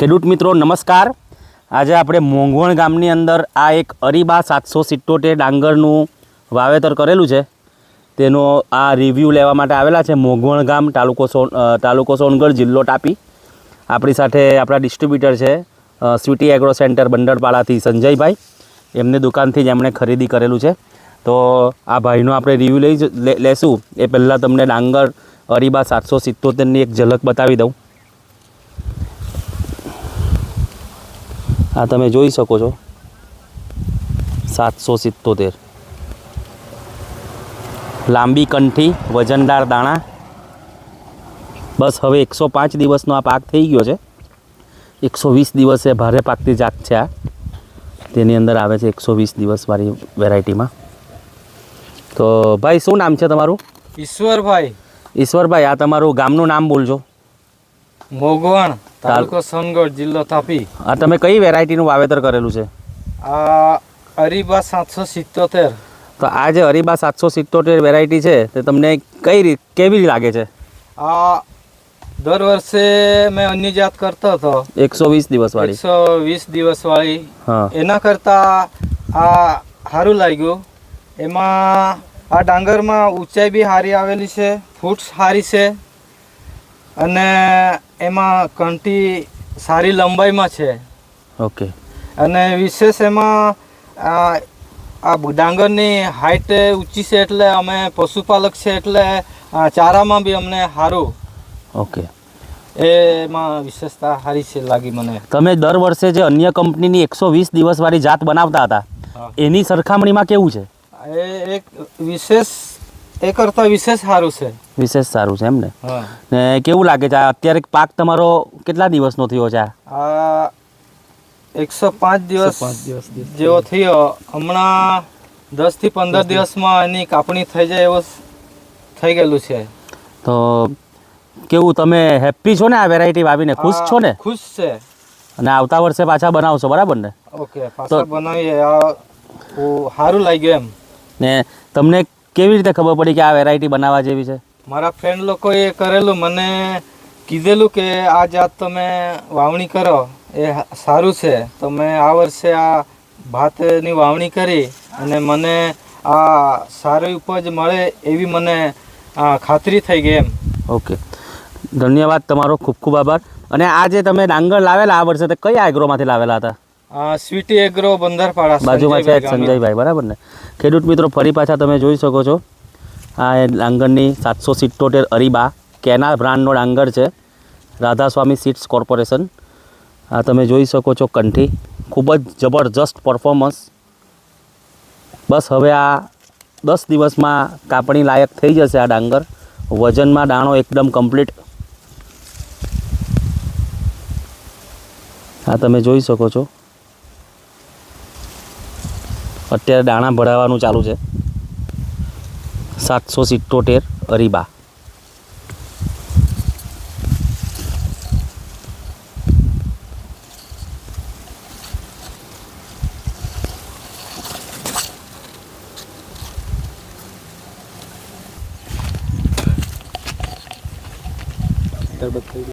ખેડૂત મિત્રો, નમસ્કાર. આજે આપણે મોંઘવણ ગામની અંદર આ એક અરીબા સાતસો સિત્તોતેર ડાંગરનું વાવેતર કરેલું છે. તેનો આ રિવ્યૂ લેવા માટે આવેલા છે મોંઘવણ ગામ, તાલુકો સોન તાલુકો સોનગઢ, જિલ્લો તાપી. આપણી સાથે આપણા ડિસ્ટ્રીબ્યુટર છે સ્વીટી એગ્રો સેન્ટર બંડરપાળાથી સંજયભાઈ. એમની દુકાનથી જ એમણે ખરીદી કરેલું છે. તો આ ભાઈનો આપણે રિવ્યૂ લઈ લેશું. એ પહેલાં તમને ડાંગર અરીબા સાતસો સિત્તોતેરની એક ઝલક બતાવી દઉં. આ તમે જોઈ શકો છો. સાતસો સિત્તોતેર. લાંબી કંઠી વજનદાર દાણા. બસ હવે એકસો પાંચ દિવસનો આ પાક થઈ ગયો છે. એકસો વીસ દિવસે ભારે પાકતી જાત છે આ. તેની અંદર આવે છે એકસો વીસ દિવસવાળી વેરાયટીમાં. તો ભાઈ શું નામ છે તમારું? ઈશ્વરભાઈ. ઈશ્વરભાઈ આ તમારું ગામનું નામ બોલજો. મોગવણ તાલુકો સોનગઢ જિલ્લો તાપી. આ તમે કઈ વેરાયટીનું વાવેતર કરેલું છે? આ અરીબા સાતસો સિત્તોતેર. તો આ જે અરીબા સાતસો સિત્તોતેર વેરાયટી છે તે તમને કઈ રીત કેવી લાગે છે? આ દર વર્ષે મેં અન્ય જાત કરતો હતો. એકસો વીસ દિવસવાળી. એકસો વીસ દિવસ વાળી એના કરતા આ સારું લાગ્યું. એમાં આ ડાંગરમાં ઊંચાઈ બી સારી આવેલી છે ફૂટ સારી છે. અને એમાં કંઠી સારી લંબાઈમાં છે. ઓકે. અને વિશેષ એમાં આ આ ડાંગરની હાઈટ ઊંચી છે એટલે અમે પશુપાલક છે એટલે ચારામાં બી અમને સારું ઓકે. એમાં વિશેષતા સારી છે લાગી મને. તમે દર વર્ષે જે અન્ય કંપનીની એકસો વીસ દિવસવાળી જાત બનાવતા હતા એની સરખામણીમાં કેવું છે? એ એક વિશેષ એ કરતા વિશેષ સારું છે. વિશેષ સારું છે એમ ને? ને કેવું લાગે છે? અત્યારે પાક તમારો કેટલા દિવસનો થયો છે? આ એકસો પાંચ દિવસ જેવો થયો. હમણાં દસથી પંદર દિવસમાં એની કાપણી થઈ જાય એવો થઈ ગયેલું છે. તો કેવું તમે હેપી છો ને આ વેરાયટી વાવીને ખુશ છો ને? ખુશ છે. અને આવતા વર્ષે પાછા બનાવશો બરાબર ને? ઓકે પાછા બનાવીએ. સારું લાગ્યું એમ. ને તમને કેવી રીતે ખબર પડી કે આ વેરાયટી બનાવવા જેવી છે? મારા ફ્રેન્ડ લોકોએ કરેલું મને કીધેલું કે આ જાત તમે વાવણી કરો એ સારું છે. તો મેં આ વર્ષે આ ભાતની વાવણી કરી અને મને આ સારી ઉપજ મળે એવી મને ખાતરી થઈ ગઈ એમ. ઓકે. ધન્યવાદ તમારો ખૂબ ખૂબ આભાર. અને આ જે તમે ડાંગર લાવેલા આ વર્ષે તે કયા એગ્રોમાંથી લાવેલા હતા? સ્વીટી એગ્રો બંધારપાડા બાજુમાં છે એક સંજયભાઈ બરાબર ને? ખેડૂત મિત્રો ફરી પાછા તમે જોઈ શકો છો. આ ડાંગરની સાતસો સિત્તોતેર અરીબા કેનાલ બ્રાન્ડનો ડાંગર છે. Radhaswami seeds corporation. આ તમે જોઈ શકો છો કંઠી. ખૂબ જ જબરજસ્ત પરફોર્મન્સ. બસ હવે આ દસ દિવસમાં કાપણી લાયક થઈ જશે આ ડાંગર. વજનમાં દાણો એકદમ કમ્પ્લીટ. આ તમે જોઈ શકો છો. અત્યારે દાણા ભરાવાનું ચાલુ છે. સાતસો સિત્તોતેર અરીબા.